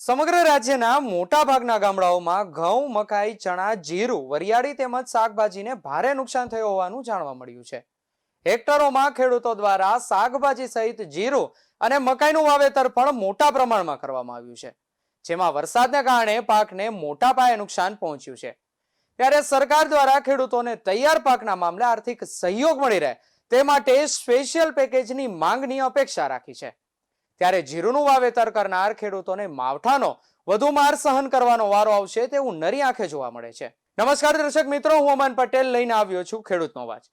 સમગ્ર રાજ્યના મોટા ભાગના ગામડાઓમાં ઘઉં, મકાઈ, ચણા, જીરું, વરિયાળી તેમજ શાકભાજીને ભારે નુકસાન થયું હોવાનું જાણવા મળ્યું છે. હેક્ટરોમાં ખેડૂતો દ્વારા શાકભાજી સહિત જીરું અને મકાઈનું વાવેતર પણ મોટા પ્રમાણમાં કરવામાં આવ્યું છે, જેમાં વરસાદને કારણે પાકને મોટા પાયે નુકસાન પહોંચ્યું છે. ત્યારે સરકાર દ્વારા ખેડૂતોને તૈયાર પાકના મામલે આર્થિક સહયોગ મળી રહે તે માટે સ્પેશિયલ પેકેજની માંગની અપેક્ષા રાખી છે. ત્યારે જીરુનું વાવેતર કરનાર ખેડૂતોને માવઠાનો વધુ માર સહન કરવાનો વારો આવશે તેવું નરી આંખે જોવા મળે છે. નમસ્કાર દર્શક મિત્રો હું અમન પટેલ લઈને આવ્યો છું ખેડૂતનો અવાજ.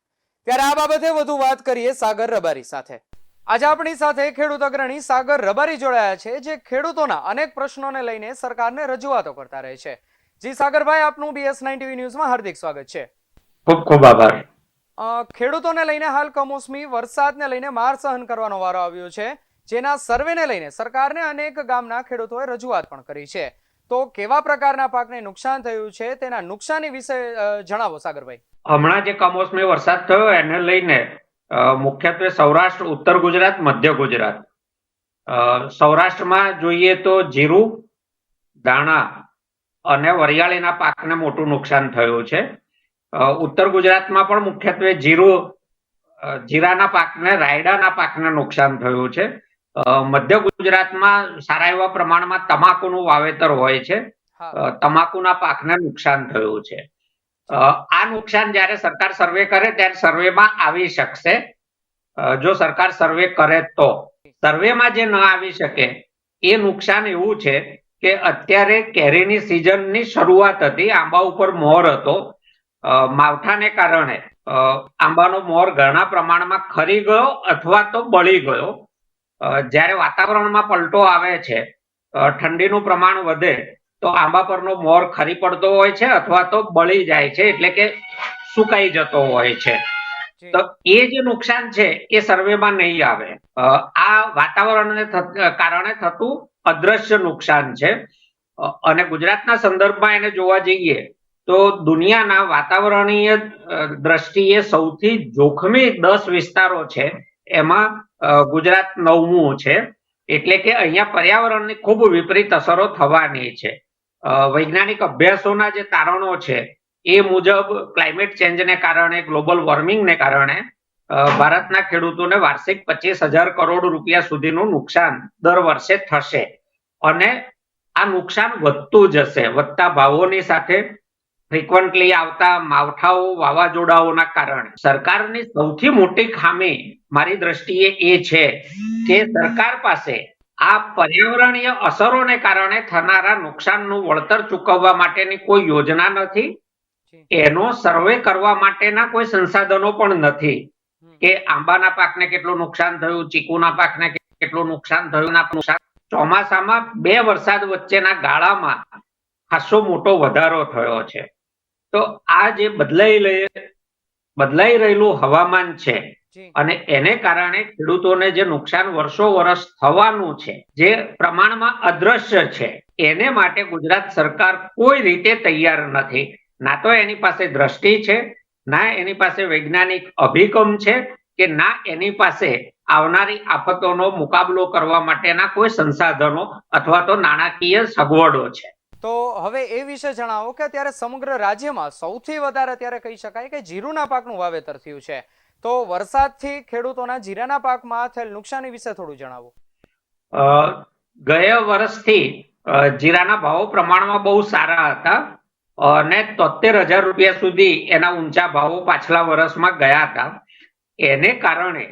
ત્યારે આ બાબતે વધુ વાત કરીએ સાગર રબારી સાથે. આજે આપણી સાથે ખેડૂત અગ્રણી સાગર રબારી જોડાયા છે જે ખેડૂતોના અનેક પ્રશ્નોને લઈને સરકારને રજૂઆતો કરતા રહે છે. જી સાગરભાઈ આપનું બીએસ નાઇન ટીવી ન્યૂઝમાં હાર્દિક સ્વાગત છે. ખૂબ ખૂબ આભાર. ખેડૂતોને લઈને હાલ કમોસમી વરસાદને લઈને માર સહન કરવાનો વારો આવ્યો છે. જેના સર્વેને લઈને સરકારને અનેક ગામના ખેડૂતોએ રજૂઆત પણ કરી છે. તો કેવા પ્રકારના પાકને નુકસાન થયું છે તેના નુકસાની વિશે જણાવો સાગરભાઈ. હમણાં જે કમોસમી વરસાદ થયો એને લઈને મુખ્યત્વે સૌરાષ્ટ્ર, ઉત્તર ગુજરાત, મધ્ય ગુજરાત. સૌરાષ્ટ્રમાં જોઈએ તો જીરું, દાણા અને વરિયાળીના પાકને મોટું નુકસાન થયું છે. ઉત્તર ગુજરાતમાં પણ મુખ્યત્વે જીરું જીરાના પાકને, રાયડાના પાકને નુકસાન થયું છે. મધ્ય ગુજરાતમાં સારા એવા પ્રમાણમાં તમાકુનું વાવેતર હોય છે. તમાકુના પાકને નુકસાન થયું છે. આ નુકસાન જ્યારે સરકાર સર્વે કરે ત્યારે સર્વેમાં આવી શકશે. જો સરકાર સર્વે કરે તો. સર્વેમાં જે ન આવી શકે એ નુકસાન એવું છે કે અત્યારે કેરીની સિઝનની શરૂઆત હતી આંબા ઉપર મોર હતો. માવઠાને કારણે આંબાનો મોર ઘણા પ્રમાણમાં ખરી ગયો અથવા તો બળી ગયો. જ્યારે વાતાવરણમાં પલટો આવે છે ઠંડીનું પ્રમાણ વધે તો આંબા પરનો મોર ખરી પડતો હોય છે અથવા તો બળી જાય છે એટલે કે સુકાઈ જતો હોય છે. તો એ જે નુકસાન છે એ સર્વેમાં નહીં આવે. આ વાતાવરણને કારણે થતું અદ્રશ્ય નુકસાન છે. અને ગુજરાતના સંદર્ભમાં એને જોવા જઈએ તો દુનિયાના વાતાવરણીય દ્રષ્ટિએ સૌથી જોખમી દસ વિસ્તારો છે. એમાં ગુજરાત નવમું છે. એટલે કે અહીંયા પર્યાવરણની ખૂબ વિપરીત અસરો થવાની છે. વૈજ્ઞાનિક અભ્યાસોના જે તારણો છે, એ મુજબ ક્લાઇમેટ ચેન્જને કારણે ગ્લોબલ વોર્મિંગને કારણે ભારતના ખેડૂતોને વાર્ષિક પચીસ હજાર કરોડ રૂપિયા સુધીનું નુકસાન દર વર્ષે થશે. અને આ નુકસાન વધતું જશે. વધતા ભાવોની સાથે ફ્રિકવન્ટલી આવતા માવઠાઓ વાવાઝોડાઓના કારણે. સરકારની સૌથી મોટી ખામી મારી દ્રષ્ટિએ એ છે કે સરકાર પાસે આ પર્યાવરણીય અસરોને કારણે થનારા નુકસાનનું વળતર ચૂકવવા માટેની કોઈ યોજના નથી. એનો સર્વે કરવા માટેના કોઈ સંસાધનો પણ નથી. કે આંબાના પાકને કેટલું નુકસાન થયું ચીકુના પાકને કેટલું નુકસાન થયું નુકસાન. ચોમાસામાં બે વરસાદ વચ્ચેના ગાળામાં ખાસો મોટો વધારો થયો છે. તો આ જે બદલાઈ લઈ બદલાઈ રહેલું હવામાન છે અને એને કારણે ખેડૂતોને જે નુકસાન વર્ષો વર્ષ થવાનું છે જે પ્રમાણમાં અદ્રશ્ય છે એને માટે ગુજરાત સરકાર કોઈ રીતે તૈયાર નથી. ના તો એની પાસે દ્રષ્ટિ છે ના એની પાસે વૈજ્ઞાનિક અભિગમ છે કે ના એની પાસે આવનારી આફતોનો મુકાબલો કરવા માટેના કોઈ સંસાધનો અથવા તો નાણાકીય સગવડો છે. તો હવે એ વિશે જણાવો કે અત્યારે સમગ્ર રાજ્યમાં સૌથી વધારે અત્યારે કહી શકાય કે જીરુના પાકનું વાવેતર થયું છે. તો વરસાદથી ખેડૂતોના જીરાના પાકમાં થયેલ નુકસાની વિશે થોડું જણાવો. ગયા વર્ષથી જીરાના ભાવો પ્રમાણમાં બહુ સારા હતા. અને તોતેર હજાર રૂપિયા સુધી એના ઊંચા ભાવો પાછલા વર્ષમાં ગયા હતા. એને કારણે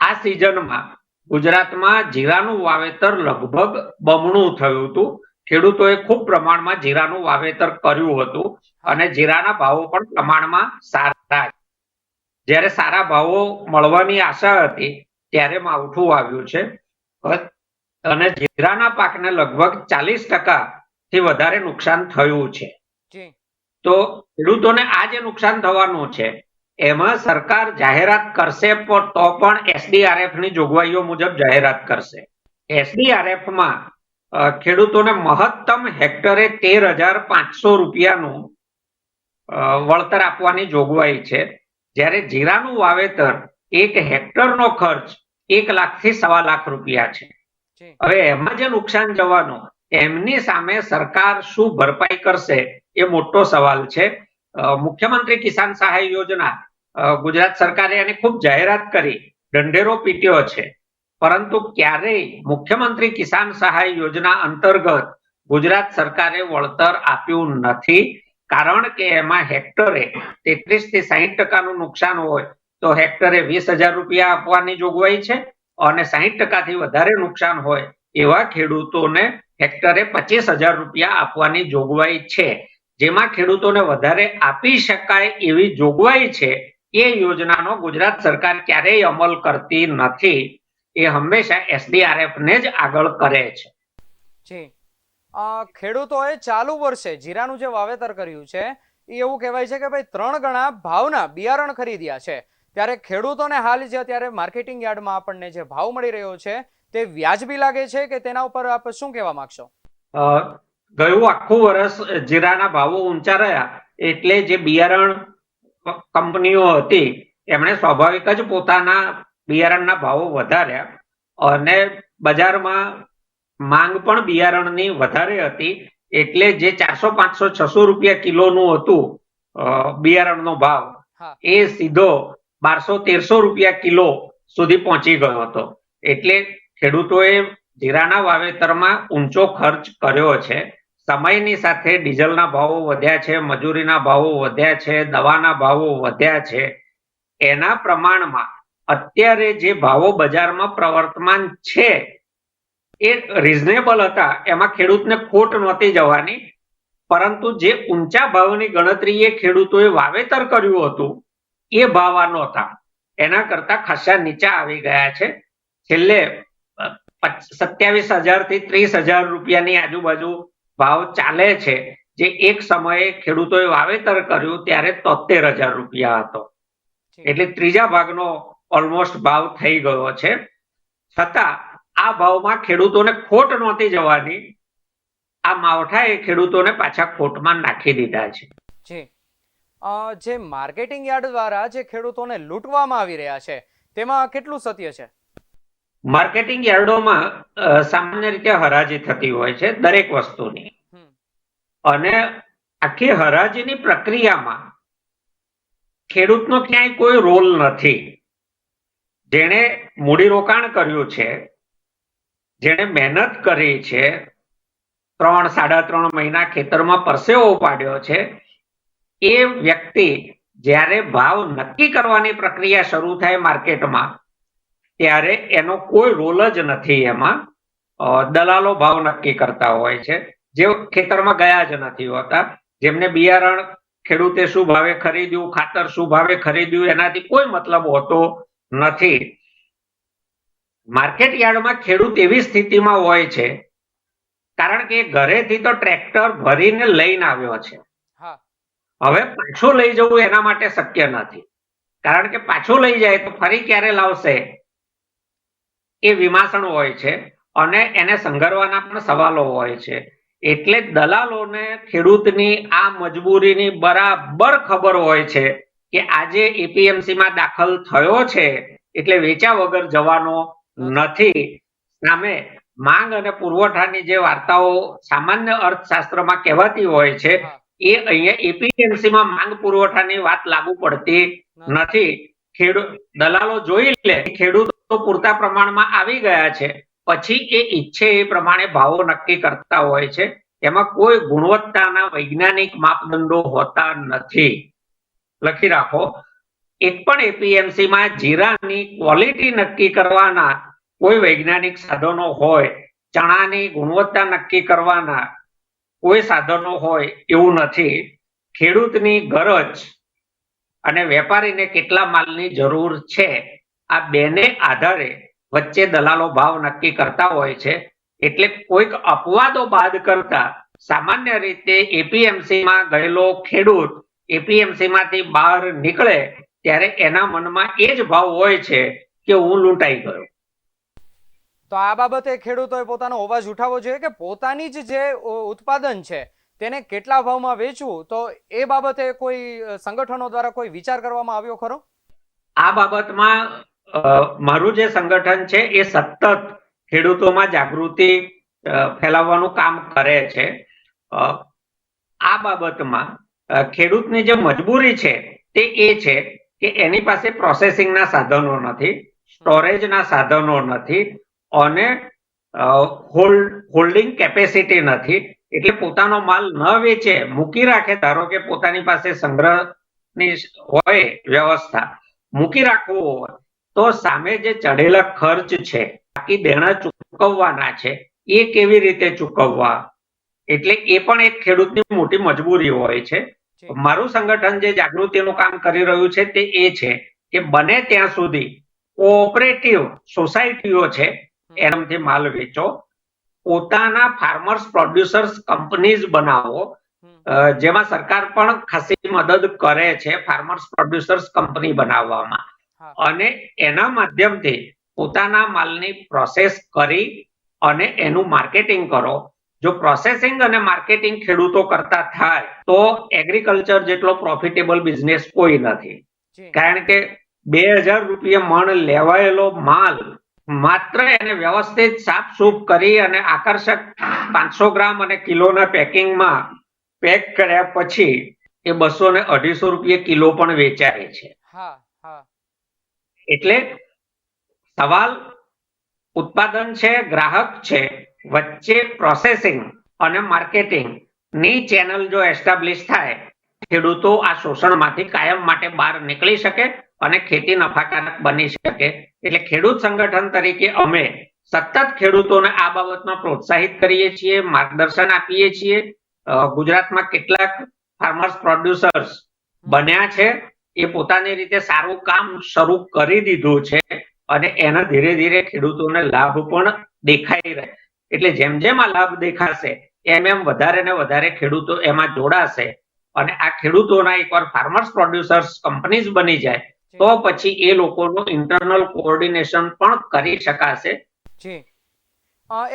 આ સિઝનમાં ગુજરાતમાં જીરાનું વાવેતર લગભગ બમણું થયું હતું. ખેડૂતોએ ખૂબ પ્રમાણમાં જીરાનું વાવેતર કર્યું હતું અને જીરાના ભાવો પણ પ્રમાણમાં સારા જ્યારે સારા ભાવો મળવાની આશા હતી ત્યારે માવઠું આવ્યું છે. અને જીરાના પાકને લગભગ ચાલીસ ટકા થી વધારે નુકસાન થયું છે. તો ખેડૂતોને આ જે નુકસાન થવાનું છે એમાં સરકાર જાહેરાત કરશે પણ તો પણ એસડીઆરએફની જોગવાઈઓ મુજબ જાહેરાત કરશે. એસડીઆરએફમાં ખેડૂતોને મહત્તમ હેક્ટરે તેર હજાર પાંચસો રૂપિયાનું વળતર આપવાની જોગવાઈ છે. જ્યારે જીરાનું વાવેતર એક હેક્ટરનો ખર્ચ એક લાખથી સવા લાખ રૂપિયા છે. હવે એમાં જે નુકસાન જવાનું એમની સામે સરકાર શું ભરપાઈ કરશે એ મોટો સવાલ છે. મુખ્યમંત્રી કિસાન સહાય યોજના ગુજરાત સરકારે એની ખૂબ જાહેરાત કરી ઢંઢેરો પીટ્યો છે. પરંતુ ક્યારેય મુખ્યમંત્રી કિસાન સહાય યોજના અંતર્ગત ગુજરાત સરકારે વળતર આપ્યું નથી. કારણ કે એમાં હેક્ટરે તેત્રીસથી સાહીઠ ટકાનું નુકસાન હોય તો હેક્ટરે વીસ હજાર રૂપિયા આપવાની જોગવાઈ છે અને સાહીઠ ટકાથી વધારે નુકસાન હોય એવા ખેડૂતોને હેક્ટરે પચીસ હજાર રૂપિયા આપવાની જોગવાઈ છે. જેમાં ખેડૂતોને વધારે આપી શકાય એવી જોગવાઈ છે એ યોજનાનો ગુજરાત સરકાર ક્યારેય અમલ કરતી નથી. એ હંમેશા એસડીઆરએફ ને જ આગળ કરે છે. ખેડૂતોએ ચાલુ વર્ષે જીરાનું જે વાવેતર કર્યું છે એ એવું કહેવાય છે કે ભાઈ ત્રણ ગણા ભાવના બિયારણ ખરીદ્યા છે. ત્યારે ખેડૂતોને હાલ જે અત્યારે માર્કેટિંગ યાર્ડમાં આપણને જે ભાવ મળી રહ્યો છે, તે વ્યાજબી લાગે છે કે તેના ઉપર આપ શું કહેવા માંગશો? ગયું આખું વર્ષ જીરાના ભાવો ઊંચા રહ્યા, એટલે જે બિયારણ કંપનીઓ હતી, એમણે સ્વાભાવિક જ પોતાના બિયારણના ભાવો વધાર્યા. અને બજારમાં માંગ પણ બિયારણની વધારે હતી. એટલે જે ચારસો પાંચસો છસો રૂપિયા કિલોનું હતું બિયારણનો ભાવ એ સીધો બારસો તેરસો રૂપિયા કિલો સુધી પહોંચી ગયો હતો. એટલે ખેડૂતોએ જીરાના વાવેતરમાં ઊંચો ખર્ચ કર્યો છે. સમયની સાથે ડીઝલના ભાવો વધ્યા છે મજૂરીના ભાવો વધ્યા છે દવાના ભાવો વધ્યા છે. એના પ્રમાણમાં અત્યારે જે ભાવો બજારમાં પ્રવર્તમાન છે એ રિઝનેબલ હતા એમાં ખેડૂતને ખોટ નહોતી જવાની. પરંતુ જે ઊંચા ભાવની ગણતરી એ ખેડૂતોએ વાવેતર કર્યું હતું એ ભાવ આ નહોતા. એના કરતા ખાસા નીચા આવી ગયા છે. છેલ્લે સત્યાવીસ હજારથી ત્રીસ હજાર રૂપિયાની આજુબાજુ ભાવ ચાલે છે. જે એક સમયે ખેડૂતોએ વાવેતર કર્યું ત્યારે તોતેર હજાર રૂપિયા હતો. એટલે ત્રીજા ભાગનો ઓલમોસ્ટ ભાવ થઈ ગયો છે. છતાં આ ભાવમાં ખેડૂતોને ખોટ નહોતી જવાની. આ માવઠાએ ખેડૂતોને પાછા ખોટમાં નાખી દીધા છે. જી. જે માર્કેટિંગ યાર્ડ દ્વારા જે ખેડૂતોને લૂંટવામાં આવી રહ્યા છે તેમાં કેટલું સત્ય છે? માર્કેટિંગ યાર્ડોમાં સામાન્ય રીતે હરાજી થતી હોય છે દરેક વસ્તુની. અને આખી હરાજીની પ્રક્રિયામાં ખેડૂતનો ક્યાંય કોઈ રોલ નથી. જેણે મૂડીરોકાણ કર્યું છે જેણે મહેનત કરી છે, ત્રણ, સાડા ત્રણ મહિના ખેતરમાં પરસેવો પાડ્યો છે, એ વ્યક્તિ જ્યારે ભાવ નક્કી કરવાની પ્રક્રિયા શરૂ થાય માર્કેટમાં, ત્યારે એનો કોઈ રોલ જ નથી એમાં. દલાલો ભાવ નક્કી કરતા હોય છે. જે ખેતરમાં ગયા જ નથી હોતા, જેમને બિયારણ ખેડૂતે શું ભાવે ખરીદ્યું, ખાતર શું ભાવે ખરીદ્યું, એનાથી કોઈ મતલબ હોતો નથી. માર્કેટ યાર્ડમાં ખેડૂત એવી સ્થિતિમાં હોય છે કારણ કે ઘરેથી તો ટ્રેક્ટર ભરીને લઈને આવ્યો છે. હવે પાછું લઈ જવું એના માટે શક્ય નથી. કારણ કે પાછું લઈ જાય તો ફરી ક્યારે લાવશે? એ વિમાસણ હોય છે અને એને સંઘરવાના પણ સવાલો હોય છે. એટલે દલાલોને ખેડૂતની આ મજબૂરીની બરાબર ખબર હોય છે કે આજે એપીએમસીમાં દાખલ થયો છે એટલે વેચા વગર જવાનો નથી. સામે માંગ અને પુરવઠાની જે વાર્તાઓ સામાન્ય અર્થશાસ્ત્રમાં કહેવાતી હોય છે એ અહીંયા એપીએમસીમાં માંગ પુરવઠાની વાત લાગુ પડતી નથી. ખેડૂત દલાલો જોઈ લે ખેડૂતો પૂરતા પ્રમાણમાં આવી ગયા છે. પછી એ ઈચ્છે એ પ્રમાણે ભાવો નક્કી કરતા હોય છે. એમાં કોઈ ગુણવત્તાના વૈજ્ઞાનિક માપદંડો હોતા નથી. લખી રાખો. એક પણ એપીએમસીમાં જીરાની ક્વોલિટી નક્કી કરવાના, કોઈ વૈજ્ઞાનિક સાધનો હોય, ચણાની ગુણવત્તા નક્કી કરવાના, કોઈ સાધનો હોય એવું નથી. ખેડૂતની ગરજ અને વેપારીને કેટલા માલની જરૂર છે, આ બેને આધારે વચ્ચે દલાલો ભાવ નક્કી કરતા હોય છે. એટલે કોઈક અપવાદો બાદ કરતા સામાન્ય રીતે એપીએમસીમાં ગયેલો ખેડૂત એપીએમસીમાંથી બહાર નીકળે ત્યારે એના મનમાં એ જ ભાવ હોય છે કે હું લૂંટાઈ ગયો. તો આ બાબતે ખેડૂતોએ પોતાનો અવાજ ઉઠાવવો જોઈએ કે પોતાની જ જે ઉત્પાદન છે તેને કેટલા ભાવમાં વેચવું? તો એ બાબતે કોઈ સંગઠનો દ્વારા કોઈ વિચાર કરવામાં આવ્યો ખરો? આ બાબતમાં મારું જે સંગઠન છે એ સતત ખેડૂતોમાં જાગૃતિ ફેલાવવાનું કામ કરે છે. આ બાબતમાં ખેડૂતની જે મજબૂરી છે તે એ છે કે એની પાસે પ્રોસેસિંગના સાધનો નથી સ્ટોરેજના સાધનો નથી અને હોલ્ડ હોલ્ડિંગ કેપેસિટી નથી એટલે પોતાનો માલ ન વેચે, મૂકી રાખે, ધારો કે પોતાની પાસે સંગ્રહની હોય વ્યવસ્થા, મૂકી રાખવું હોય, તો સામે જે ચડેલા ખર્ચ છે, બાકી દેણા ચૂકવવાના છે, એ કેવી રીતે ચૂકવવા એટલે એ પણ એક ખેડૂતની મોટી મજબૂરી હોય છે. મારું સંગઠન જે જાગૃતિનું કામ કરી રહ્યું છે તે એ છે કે બને ત્યાં સુધી કોઓપરેટિવ સોસાયટીઓ છે એનાથી માલ વેચો પોતાના ફાર્મર્સ પ્રોડ્યુસર્સ કંપનીઝ બનાવો જેમાં સરકાર પણ ખાસી મદદ કરે છે ફાર્મર્સ પ્રોડ્યુસર્સ કંપની બનાવવામાં. અને એના માધ્યમથી પોતાના માલની પ્રોસેસ કરી અને એનું માર્કેટિંગ કરો. જો પ્રોસેસિંગ અને માર્કેટિંગ ખેડૂતો કરતા થાય તો એગ્રીકલ્ચર જેટલો પ્રોફિટેબલ બિઝનેસ કોઈ નથી. કારણ કે બે હજાર રૂપિયા મણ લેવાયેલો માલ માત્ર એને વ્યવસ્થિત સાફ સૂફ કરી અને આકર્ષક પાંચસો ગ્રામ અને કિલોના પેકિંગમાં પેક કર્યા પછી એ બસો ને અઢીસો રૂપિયા કિલો પણ વેચાય છે. એટલે સવાલ ઉત્પાદન છે ગ્રાહક છે વચ્ચે પ્રોસેસિંગ અને માર્કેટિંગની ચેનલ જો એસ્ટાબ્લિશ થાય, ખેડૂતો આ શોષણમાંથી કાયમ માટે બહાર નીકળી શકે અને ખેતી નફાકારક બની શકે. એટલે ખેડૂત સંગઠન તરીકે અમે સતત ખેડૂતોને આ બાબતમાં પ્રોત્સાહિત કરીએ છીએ, માર્ગદર્શન આપીએ છીએ. ગુજરાતમાં કેટલાક ફાર્મર્સ પ્રોડ્યુસર્સ બન્યા છે. એ પોતાની રીતે સારું કામ શરૂ કરી દીધું છે અને એના ધીરે ધીરે ખેડૂતોને લાભ પણ દેખાઈ રહે એટલે જેમ જેમ આ લાભ દેખાશે એમ એમ વધારે ને વધારે ખેડૂતો એમાં જોડાશે. અને આ ખેડૂતોના એકવાર ફાર્મર્સ પ્રોડ્યુસર્સ કંપનીઝ બની જાય તો પછી એ લોકોનું ઇન્ટરનલ કોઓર્ડિનેશન પણ કરી શકાશે. જી.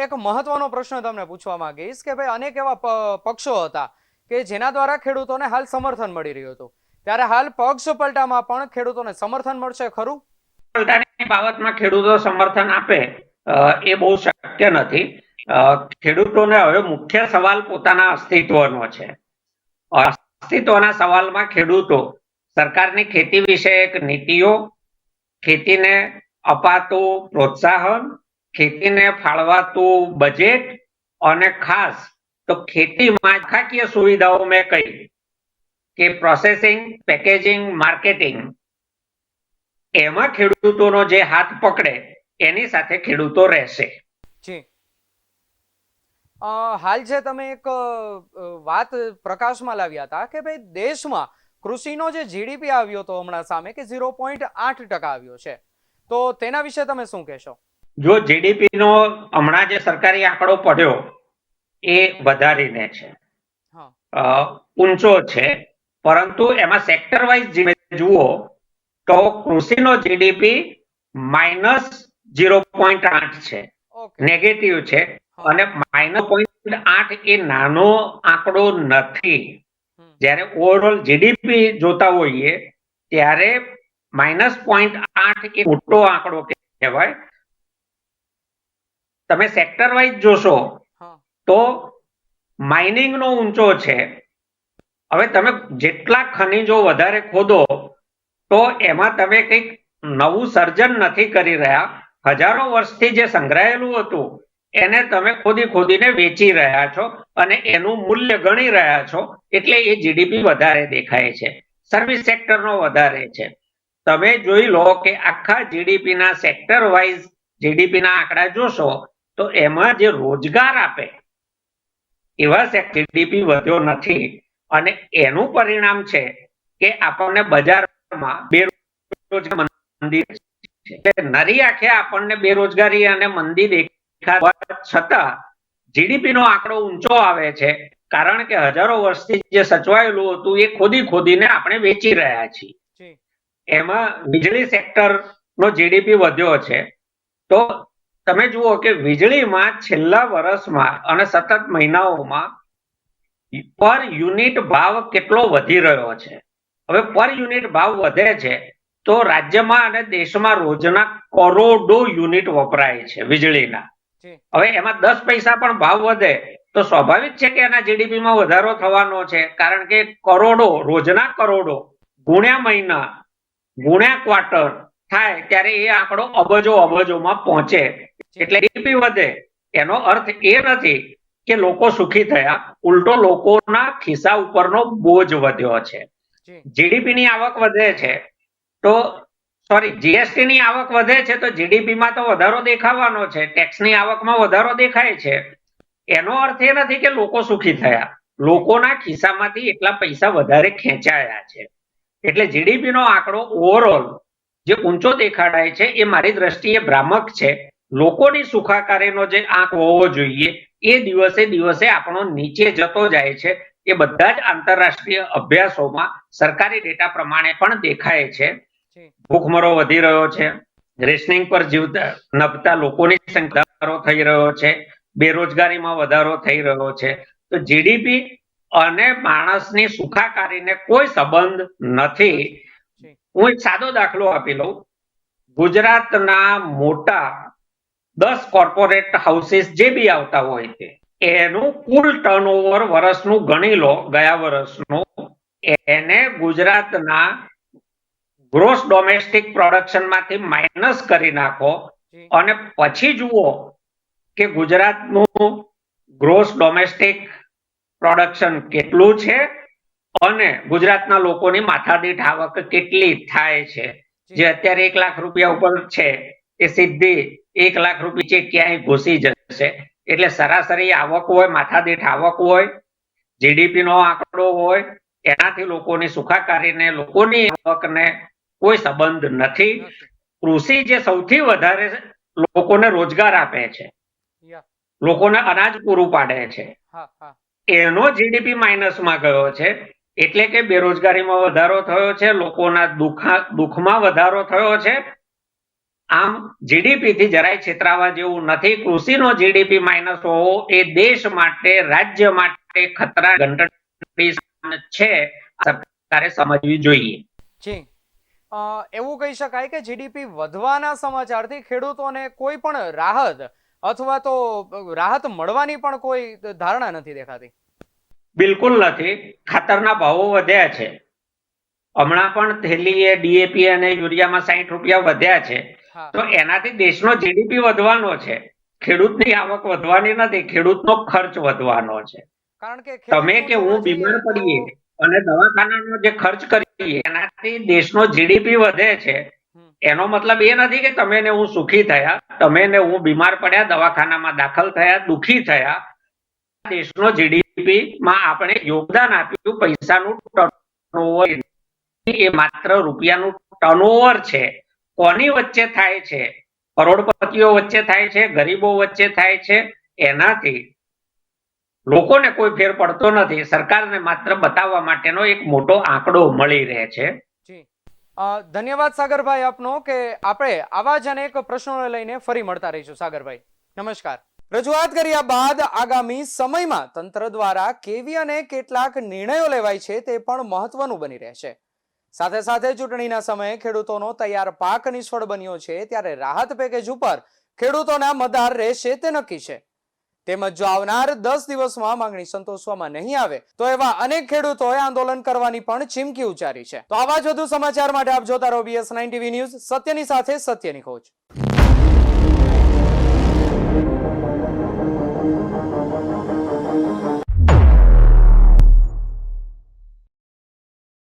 એક મહત્વનો પ્રશ્ન તમને પૂછવા માંગીશ કે ભાઈ અનેક એવા પક્ષો હતા કે જેના દ્વારા ખેડૂતોને હાલ સમર્થન મળી રહ્યું હતું. ત્યારે હાલ પક્ષ પલટામાં પણ ખેડૂતોને સમર્થન મળશે ખરું? પલટાની બાબતમાં ખેડૂતો સમર્થન આપે એ બહુ શક્ય નથી. ખેડૂતોને હવે મુખ્ય સવાલ પોતાના અસ્તિત્વનો છે. અસ્તિત્વના સવાલમાં ખેડૂતો, સરકારની ખેતી વિષયક નીતિઓ, ખેતીને અપાતું પ્રોત્સાહન, ખેતીને ફાળવાતું બજેટ અને ખાસ તો ખેતીમાં માળખાકીય સુવિધાઓ મેં કહી કે પ્રોસેસિંગ પેકેજિંગ માર્કેટિંગ એમાં ખેડૂતોનો જે હાથ પકડે એની સાથે ખેડૂતો રહેશે. જી. હાલ જે તમે એક વાત પ્રકાશમાં લાવ્યા હતા કે ભાઈ દેશમાં કૃષિનો જે જીડીપી આવ્યો હતો હમણાં સામે કે ઝીરો પોઈન્ટ આઠ ટકા આવ્યો છે. તો તેના વિશે તમે શું કહેશો? જો જીડીપી નો હમણાં જે સરકારી આંકડો પડ્યો એ વધારીને છે. ઊંચો છે. પરંતુ એમાં સેક્ટર વાઇઝ જુઓ તો કૃષિનો જીડીપી માઇનસ ઝીરો પોઈન્ટ આઠ છે. નેગેટિવ છે. અને માઇનસ પોઈન્ટ આઠ એ નાનો આંકડો નથી. જ્યારે ઓવરઓલ જીડીપી જોતા હોઈએ ત્યારે માઇનસ પોઈન્ટ આઠ એ મોટો આંકડો કહેવાય. તમે સેક્ટર વાઇઝ જોશો તો માઇનિંગ નો ઊંચો છે. હવે તમે જેટલા ખનિજો વધારે ખોદો તો એમાં તમે કંઈક નવું સર્જન નથી કરી રહ્યા. હજારો વર્ષથી જે સંગ્રહાયેલું હતું એને તમે ખોદી ખોદીને વેચી રહ્યા છો અને એનું મૂલ્ય ગણી રહ્યા છો એટલે એ જીડીપી વધારે દેખાય છે. સર્વિસ સેક્ટરનો વધારે છે. તમે જોઈ લો કે આખા જીડીપીના સેક્ટર વાઇઝ જીડીપીના આંકડા જોશો તો એમાં જે રોજગાર આપે એવા જીડીપી વધ્યો નથી. અને એનું પરિણામ છે કે આપણને બજારમાં બેરોજગાર મંદી નરી આંખે આપણને બેરોજગારી અને મંદી દેખાવા છતાં જીડીપી નો આંકડો ઊંચો આવે છે કારણ કે હજારો વર્ષથી જે સચવાયેલું હતું એ ખોદી ખોદીને આપણે વેચી રહ્યા છીએ. એમાં વીજળી સેક્ટર નો જીડીપી વધ્યો છે. તો તમે જુઓ કે વીજળીમાં છેલ્લા વર્ષમાં અને સતત મહિનાઓમાં પર યુનિટ ભાવ કેટલો વધી રહ્યો છે? હવે પર યુનિટ ભાવ વધે છે તો રાજ્યમાં અને દેશમાં રોજના કરોડો યુનિટ વપરાય છે વીજળીના. હવે એમાં દસ પૈસા પણ ભાવ વધે તો સ્વાભાવિક છે કે એના જીડીપીમાં વધારો થવાનો છે. કારણ કે કરોડો રોજના કરોડો ગુણ્યા મહિના ગુણ્યા ક્વાર્ટર થાય ત્યારે એ આંકડો અબજો અબજોમાં પહોંચે. એટલે જીડીપી વધે. એનો અર્થ એ નથી કે લોકો સુખી થયા. ઉલટો લોકોના ખિસ્સા ઉપરનો બોજ વધ્યો છે. જીડીપી ની આવક વધે છે. તો સોરી જીએસટી ની આવક વધે છે તો જીડીપી માં તો વધારો દેખાવાનો છે. ટેક્સની આવકમાં વધારો દેખાય છે. એનો અર્થ એ નથી કે લોકો સુખી થયા. લોકોના ખિસ્સામાંથી એટલા પૈસા વધારે ખેંચાયા છે. એટલે જીડીપી નો આંકડો ઓવરઓલ જે ઊંચો દેખાડાય છે એ મારી દ્રષ્ટિએ ભ્રામક છે. લોકોની સુખાકારીનો જે આંક હોવો જોઈએ, એ દિવસે દિવસે આપણો નીચે જતો જાય છે. એ બધા જ આંતરરાષ્ટ્રીય અભ્યાસોમાં સરકારી ડેટા પ્રમાણે પણ દેખાય છે. ભૂખમરો વધી રહ્યો છે. રેશનિંગ પર જીવતા નભતા લોકોની સંખ્યા વધારો થઈ રહ્યો છે. બેરોજગારીમાં વધારો થઈ રહ્યો છે. તો જીડીપી અને માણસની સુખાકારીને કોઈ સંબંધ નથી. હું એક સાદો દાખલો આપી લઉં. ગુજરાતના મોટા દસ કોર્પોરેટ હાઉસીસ જે બી આવતા હોય છે એનું કુલ ટર્નઓવર વર્ષનું ગણી લો ગયા વર્ષનું એને ગુજરાતના ગ્રોસ ડોમેસ્ટિક પ્રોડક્શનમાંથી માઇનસ કરી નાખો અને પછી જુઓ કે ગુજરાતનું ગ્રોસ ડોમેસ્ટિક પ્રોડક્શન કેટલું છે અને ગુજરાતના લોકોની માથાદીઠ આવક કેટલી થાય છે. જે. અત્યારે એક લાખ રૂપિયા ઉપર છે એ સીધી એક લાખ રૂપિયા છે ક્યાંય ઘૂસી જશે. એટલે સરાસરી આવક હોય માથાદીઠ આવક હોય જીડીપી નો આંકડો હોય એનાથી લોકોની સુખાકારીને લોકોની આવકને કોઈ સંબંધ નથી. કૃષિ જે સૌથી વધારે લોકોને રોજગાર આપે છે. લોકોને અનાજ પૂરું પાડે છે. એનો જીડીપી માઇનસમાં ગયો છે. એટલે કે બેરોજગારીમાં વધારો થયો છે. લોકોના દુઃખમાં વધારો થયો છે. આમ જીડીપી થી જરાય છેતરાવા જેવું નથી. કૃષિનો જીડીપી માઇનસ હોવો એ દેશ માટે રાજ્ય માટે ખતરા ઘંટડી છે. સરકારે સમજવી જોઈએ. એવું કહી શકાય કે જીડીપી વધવાના સમાચારથી ખેડૂતોને કોઈ પણ રાહત અથવા તો રાહત મળવાની પણ કોઈ ધારણા નથી દેખાતી. બિલકુલ નથી. ખાતરના ભાવો વધ્યા છે. હમણાં પણ થેલીએ ડીએપી અને યુરિયામાં સાહીઠ રૂપિયા વધ્યા છે. તો એનાથી દેશનો જીડીપી વધવાનો છે. ખેડૂતની આવક વધવાની નથી ખેડૂતનો ખર્ચ વધવાનો છે. કારણ કે તમે કે હું બીમાર પડીએ અને દવાખાનાનો જે ખર્ચ એનાથી દેશનો જીડીપી વધે છે. એનો મતલબ એ નથી કે તમે ને હું સુખી થયા તમે ને હું બીમાર પડ્યા દવાખાનામાં દાખલ થયા દુખી થયા. દેશનો જીડીપી માં આપણે યોગદાન આપ્યું પૈસાનું ટર્નઓવર એ માત્ર રૂપિયાનું ટર્નઓવર છે. કોની વચ્ચે થાય છે? કરોડપતિઓ વચ્ચે થાય છે? ગરીબો વચ્ચે થાય છે? એનાથી. લોકોને કોઈ ફેર પડતો નથી. સરકારને માત્ર બતાવવા માટેનો એક મોટો આંકડો મળી રહે છે. ધન્યવાદ સાગરભાઈ આપનો કે આપણે આવા જ અનેક પ્રશ્નોને લઈને ફરી મળતા રહીશું. સાગરભાઈ, નમસ્કાર. રજૂઆત કર્યા બાદ આગામી સમયમાં તંત્ર દ્વારા કેવી અને કેટલાક નિર્ણયો લેવાય છે તે પણ મહત્વનું બની રહેશે સાથે સાથે ચૂંટણીના સમયે ખેડૂતોનો તૈયાર પાક નિષ્ફળ બન્યો છે, ત્યારે રાહત પેકેજ ઉપર ખેડૂતોના મતદાર રહેશે તે નક્કી છે. તેમજ જો આવનાર દસ દિવસમાં માંગણી સંતોષવામાં નહીં આવે, તો એવા અનેક ખેડૂતોએ આંદોલન કરવાની પણ ચીમકી ઉચ્ચારી છે. તો આવા જ વધુ સમાચાર માટે આપ જોતા રહો બીએસ નાઇન ટીવી ન્યૂઝ સત્યની સાથે સત્યની ખોજ.